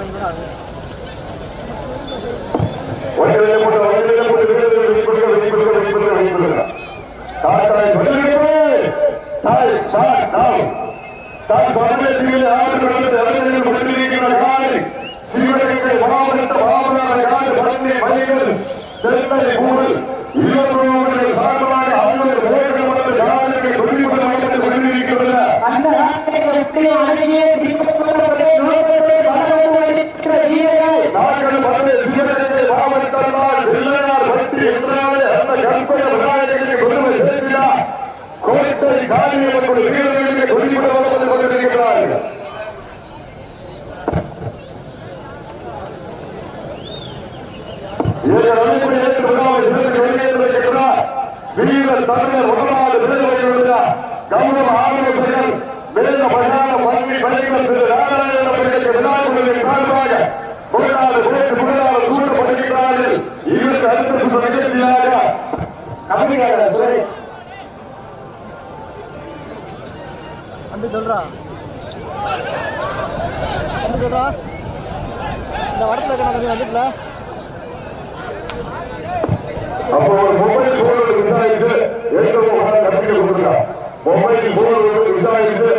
你一个老 வீர தமிழர் முதலாவது விடுதலை உள்ள கௌரவ ஆலோசகர் விழுந்த பணியான பதவி பணிகள் திரு நாராயண அவர்களுக்கு விழாக்களின் சார்பாக முதலாவது குறைந்து முதலாவது கூட்டப்படுகிறார்கள் இவருக்கு அடுத்த நிகழ்ச்சியாக கவிஞர் சுரேஷ் தம்பி சொல்கிறா தம்பி சொல்கிறா இந்த வடத்தில் இருக்க தம்பி வந்துட்டுல. விசாரித்து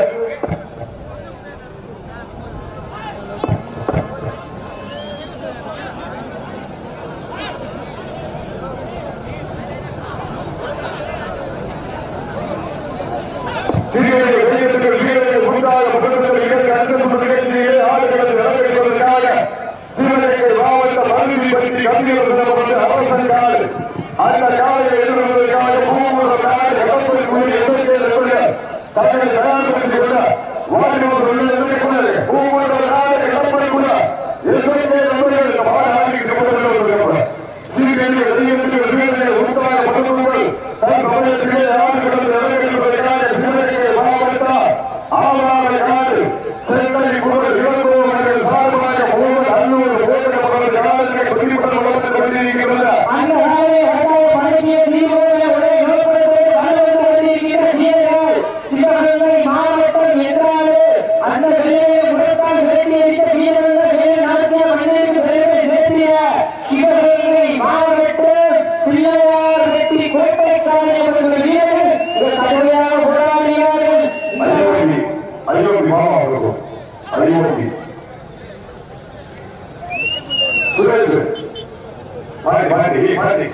Suez. Fighting, fighting, fighting.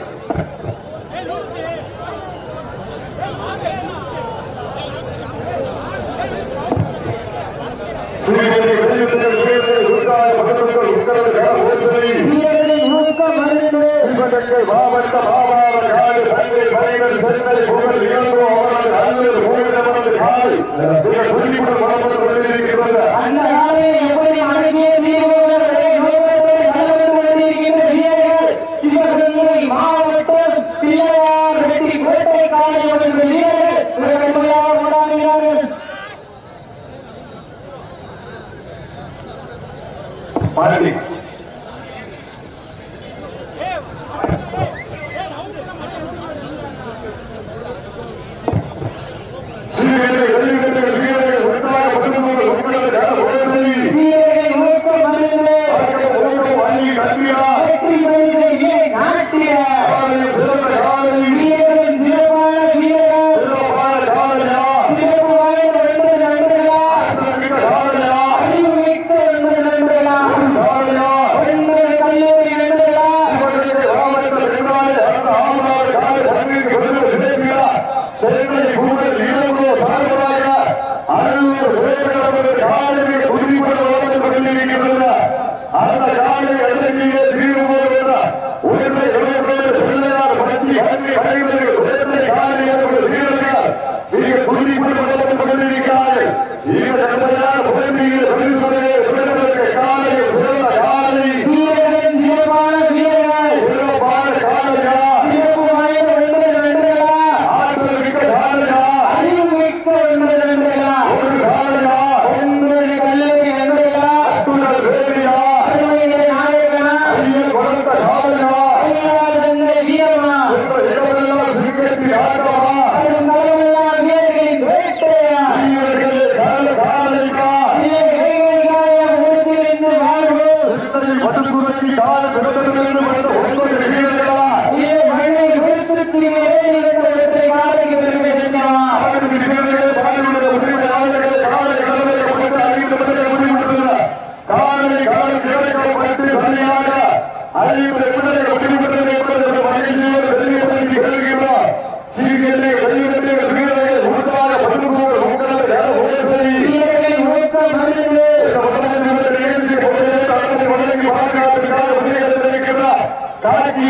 Babanna ಬಾಬಾರ ಕಾಲು ಸಂಜೆ ಬೈಗಲ್ ಸಜ್ಜನೆ ಭೂಗಲ್ ಸಿಗಂದು ಅವರ ಕಾಲು ಭೂಮಿನ ಬಂದು ಕಾಲು ಈಗ ಸುದ್ದಿ ಕೂಡ ಬಾಬಣ್ಣ ಬಂದಿದ್ದಕ್ಕೆ ಬಂದ ಅಣ್ಣ ಯಾರೇ ಎಬ್ಬಡಿ ಮನೆಗೆ ನೀರು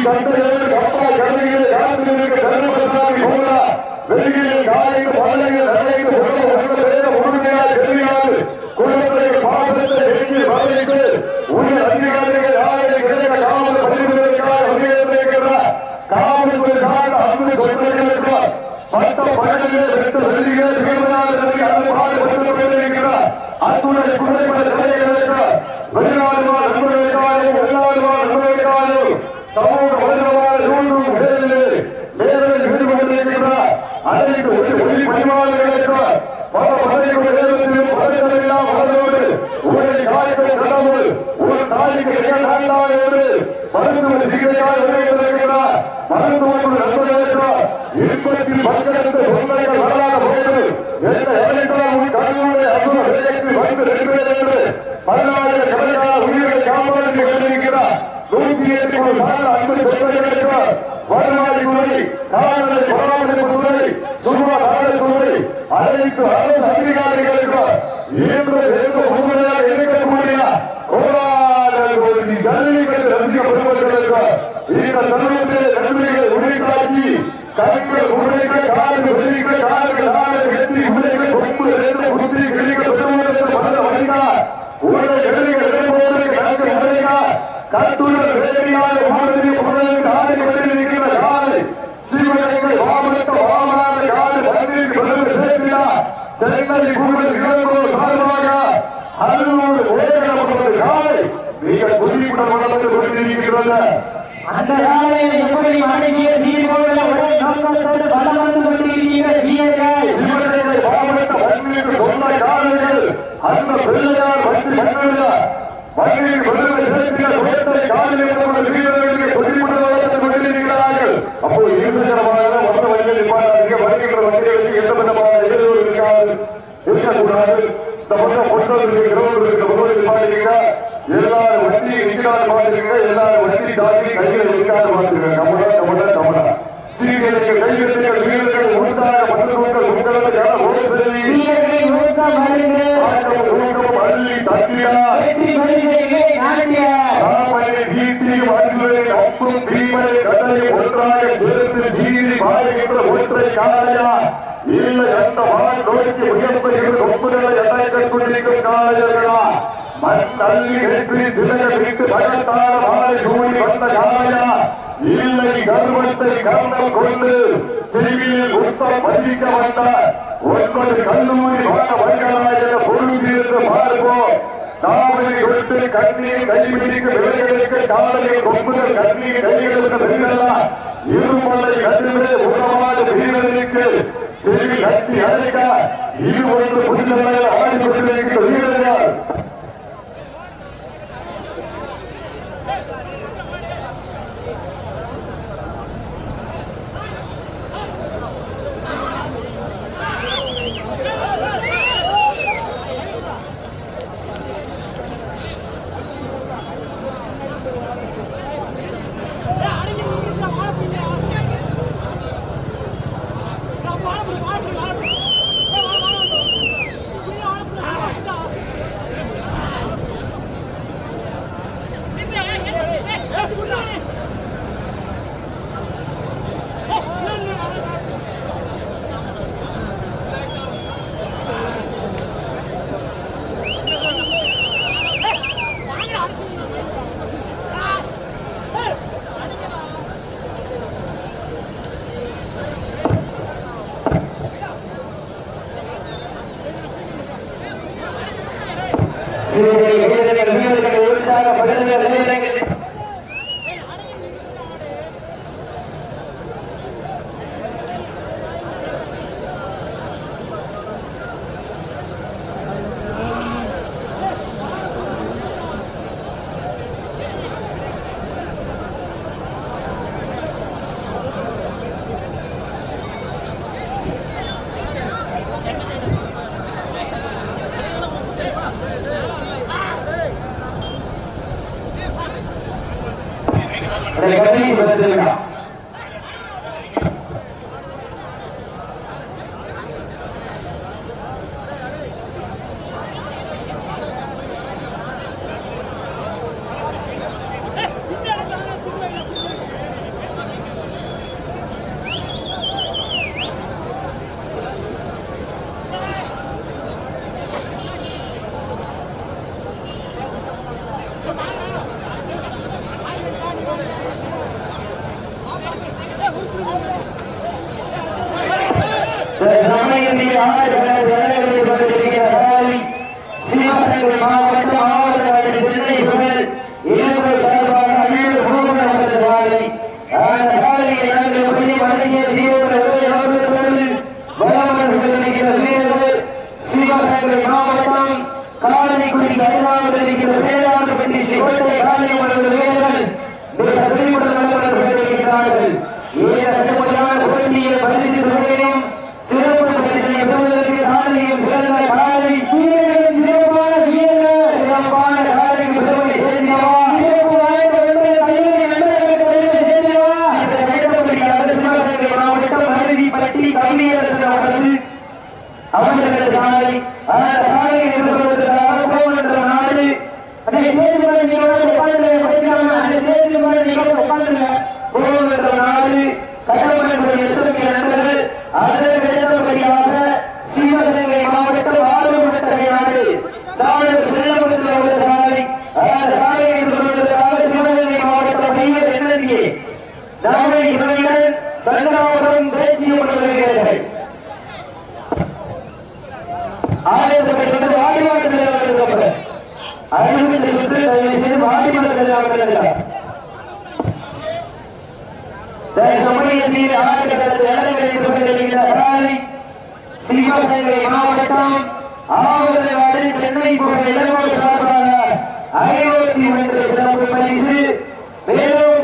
சந்தையில் கப்பா கடையில் காத்திருக்க தர்மசாமி போல வெளியில் காலைக்கு பல்லையில் நடைக்கு உறுதியாக தெரியாது குடும்பத்தை பாசத்தை எண்ணி வரவேற்று உள்ள அதிகாரிகள் யாரை கிடைக்க காவல் பணிபுரிவதற்காக வந்திருக்கிறார் காவல்துறை சார்ந்த அன்பு சொந்தங்களுக்கு பட்ட பழனிலே ரெண்டு வெள்ளிகள் தீர்மானம் நடத்தி அந்த வெளிநாடு சமூக பங்கெடுத்து சொந்தங்கள் வரலாறு போது எந்த எல்லைக்கெல்லாம் உன் கண்ணுடைய அசுர வேகத்தில் வந்து நிற்பது என்று பதினாயிரம் கணக்கான உயிர்களை காப்பாற்றி கொண்டிருக்கிறார். நூத்தி எட்டு கோடி சார்ந்த அன்பு சொந்தங்களுக்கு வருவாய் துறை கால்நடை பராமரிப்பு துறை சுகாதார துறை அனைத்து அரசு அதிகாரிகளுக்கு இன்று வெகு முழுமையாக இருக்கக்கூடிய கோடான கோடி ஜல்லிக்கட்டு ரசிகப்படுவதற்கு இந்த தருணத்தில் நன்மைகள் உரிமையாக்கி கண்கள் உரைக்க கால்கள் வெளிக்க கால்கள் நாளை வெற்றி உரைக்க கொம்பு ரெண்டு புத்தி கிழிக்க பெறுவதற்கு பல வழிகார் உங்களை எழுதிய எழுதுவோடு கணக்கு உரைக்கார் கட்டுள்ள வேலையாக மாணவி உடலுக்கு ஆடி கொண்டிருக்கிற காலை. சிவகங்கை மாவட்ட வாமனான காலை தண்ணீர் பெருமை சேர்க்கிறார் சென்னை கூடுதல் இளங்கோர் சார்பாக அல்லூர் உயர்கப்பட்டது காலை. மிக குறிப்பிடப்பட்டு கொண்டிருக்கிறது அந்த காலையை எப்படி அணுகிய நீர் ஒரே நோக்கத்தோடு பலம் வந்து கொண்டிருக்கிற வீரர்கள் சிவகங்கை மாவட்ட வன்மீட்டு சொந்த காலைகள் அந்த பிள்ளையார் வண்டி மண்ணில் வண்டியில் விடுதலை சேர்க்கிற வேட்டை காலையில் வீரர்களுக்கு கொண்டிருக்கிறார்கள். அப்போ இருசக்கரமாக மற்ற வண்டியில் வருகின்ற வண்டிகளுக்கு எந்த விதமான இடையூறு இருக்காது. இருக்கக்கூடாது. இந்த பக்கம் பொட்டல் கிரௌண்ட் இருக்க முகவரி பாத்துக்கீங்க எல்லாரும் வண்டி நிற்காது பாத்துக்கீங்க எல்லாரும் வண்டி தாக்கி கையில் நிற்காது பாத்துக்கீங்க கமலா கமலா கமலா சீர்களுக்கு கைவிட்டுகள் வீரர்கள் உண்டாக பட்டுக்கொண்டு ஊக்கம் அள்ளி தட்டியா ஒன்றாக சேர்த்து சீறி பாய்கின்ற ஒற்றை காளையா? இல்லை அந்த வான் நோக்கி உயர்த்துகிற கொம்புகளை எண்ணெய் கொண்டிருக்கும் காளையர்களா மண் அள்ளி வெற்றி திலக விட்டு மகத்தான மாலை சூடி வந்த காளையா இல்லை கர்வத்தை கர்ணம் கொண்டு பிரிவில் உத்தம் பதிக்க வந்த ஒன்பது கல்லூரி வாழ வர்களா என பொருள் பார்ப்போம். காவலை விட்டு கண்ணீர் கைபிடிக்க விலைகளுக்கு காலையை கொம்புகள் கண்ணீர் கைகளுக்கு வெள்ளலாம் இருமலை கதிரே உணவாத வீரர்களுக்கு தேவி சக்தி அழைக்க இது ஒன்று புரிதலை ஆடி கொண்டிருக்கிற சங்கராபுரம் பேச்சு கொண்டிருக்கிறார்கள் ஆயிரத்தி வாடிவாக செல்ல அறிவித்த சுற்று தயவு செய்து வாடிவாக செல்ல சமயத்தில் ஆட்டத்தில் இலங்கையில் கொண்டிருக்கிற காலை சிவகங்கை மாவட்டம் சென்னை போன்ற இளங்கோடு சார்பாக ஐரோப்பிய சிறப்பு பரிசு. மேலும்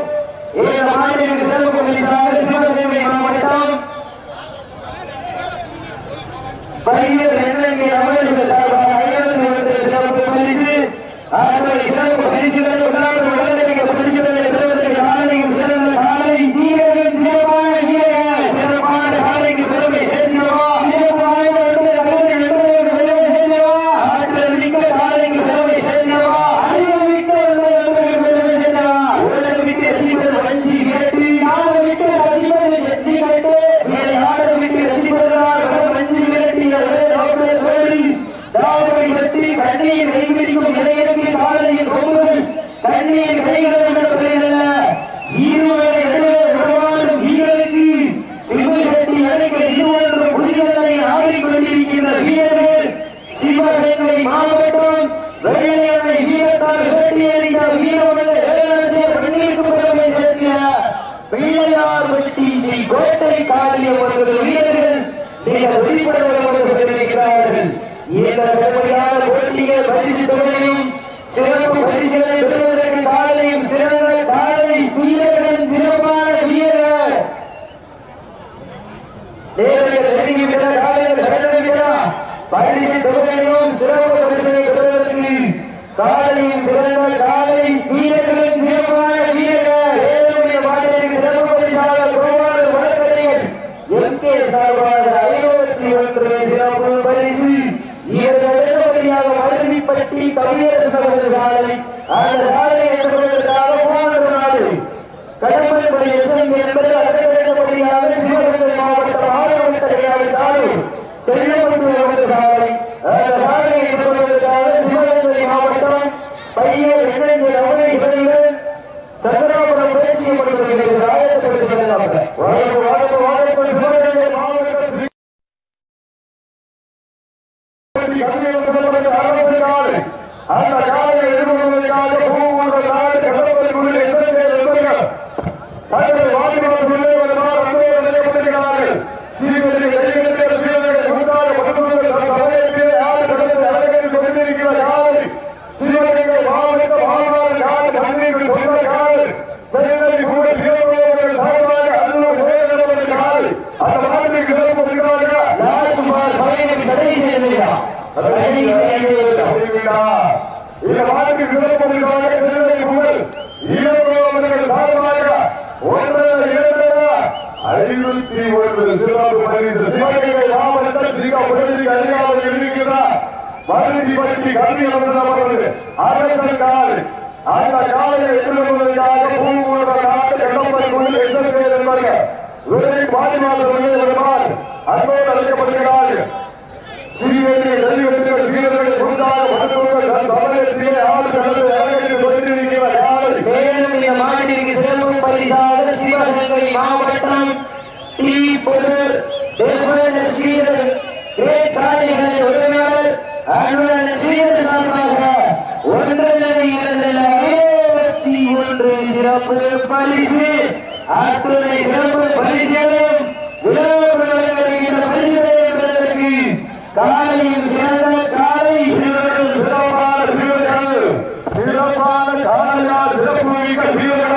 இந்த மாநில சிறப்பு பரிசாக சிவகங்கை மாவட்டம் பையர் எண்ணெய் அவர்கள் சார்பாக ஐநூத்தி ஒன்று சிறப்பு பரிசு அறுபது சிறப்பு பரிசுகளை உடனாக உடனடியாக பரிசுகளை பெறுவதற்கு காலையும் சிறந்த காலை வீரர்கள் சிறப்பான வீரர்கள் சிறப்பான காலைக்கு பெருமை சேர்ந்தவா சிறப்பு வாய்ந்த வெற்றி நண்பர்களுக்கு பெருமை சேர்ந்தவா ஆற்றல் மிக்க காலைக்கு பெருமை சேர்ந்தவா அறிவு மிக்க நண்பர்களுக்கு பெருமை சேர்ந்தவா உடல் விட்டு ரசிப்பது வஞ்சி கேட்டு யாரை விட்டு ரசிப்பது வெற்றி கேட்டு வேறு யாரை விட்டு ரசிப்பதனால் வஞ்சி விரட்டிய ஒரே நோக்கில் தோழி தாவரை வெட்டி கண்ணீர் கைவிரிக்கும் இளைஞருக்கு காலையில் கொம்புகள் கண்ணீர் கைகளும் விடப்படுகிறல்ல ஈருவரை நடுவே உறவாடும் வீரருக்கு விபு கட்டி அழைக்க இருவன்று குடிகளை ஆடிக்கொண்டிருக்கின்ற வீரர்கள் சிவகங்கை மாவட்டம் வெள்ளையனை வீரத்தால் வேட்டி எறிந்த பெண்ணிற்கு பெருமை சேர்க்கிற பிள்ளையார் ஸ்ரீ கோட்டை காலிய ஒரு வீரர்கள் மிக வெளிப்படையாக கொண்டிருக்கிறார்கள் இந்த பெருமையான பரிசு தொகையும் சிறப்பு பரிசுகளை பெறுவதற்கு காலையும் சிறந்த காலை வீரர்களின் சிறப்பான வீரர். தேவைகள் நெருங்கிவிட காலையில் கடந்துவிட பரிசு சிறப்பு பெறுவதற்கு காலையும் சிறந்த காலை வீரர்களின் வீரர் ஏழுடைய மாநிலத்திற்கு சிறப்பு பரிசாக கோவாறு வழக்கறிஞர் எம் கே சார்பாக ஐநூத்தி ஒன்று சிறப்பு பரிசு இதற்கு அடுத்தபடியாக மருதிப்பட்டி கவியரசு அவர்கள் அந்த காலை மாவட்டத்தில் அதிகாரம் இருக்கிறார் மருதி பற்றி கல்வி அவர்கள் அரசன் கால் அந்த காலையை எதிர்கொள்வதற்காக நாட்டு என்பார்கள் பாதுகாப்பு வருவார் அன்போடு வெளிவெற்ற வீரர்களை கடந்து கொண்டிருக்கிற காலை மேலும் இந்த மாநிலத்திற்கு பரிசாக சிவகங்கை மாவட்டம் டி உரிமையாளர் அன்புடன் சீர் சார்பாக ஒன்றரை இரண்டு இருபத்தி ஒன்று சிறப்பு பரிசு அத்துணை சிறப்பு பரிசுகளும் உழவு வழங்குகின்ற பரிசுகளை பெறுவதற்கு காலையும் சிறந்த காலை சிறப்பான சிறப்பான காலையால் சிறப்பு மிக்க வீரர்கள்